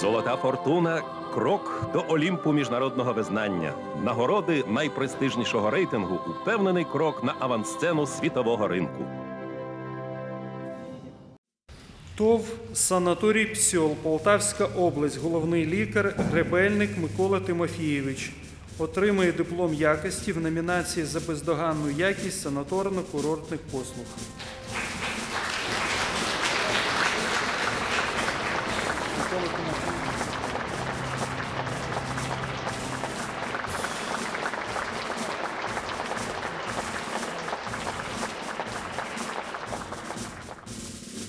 Золота фортуна крок до Олімпу міжнародного визнання. Нагороди найпрестижнішого рейтингу упевнений крок на авансцену світового ринку. ТОВ Санаторій Псьол, Полтавська область, головний лікар, гребельник Микола Тимофійович. Отримує диплом якості в номінації за бездоганну якість санаторно-курортних послуг.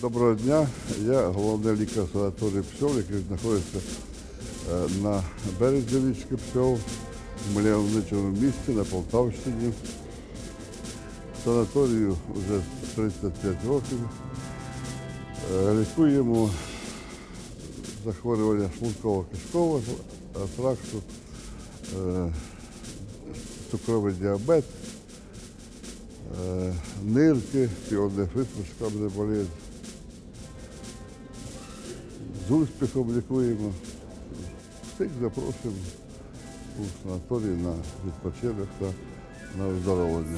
Доброго дня. Я головний лікар санаторію Псьол, який знаходиться е, на березі річки Псьол, в мальовничому місті на Полтавщині. Санаторію вже 35 років. Е, Лікуємо захворювання шлунково-кишкового тракту, е, цукровий діабет, нирки, піонефрит, мишкабна болезнь. З успіхом лікуємо. Всіх запрошуємо у санаторій на відпочинок та на оздоровлення.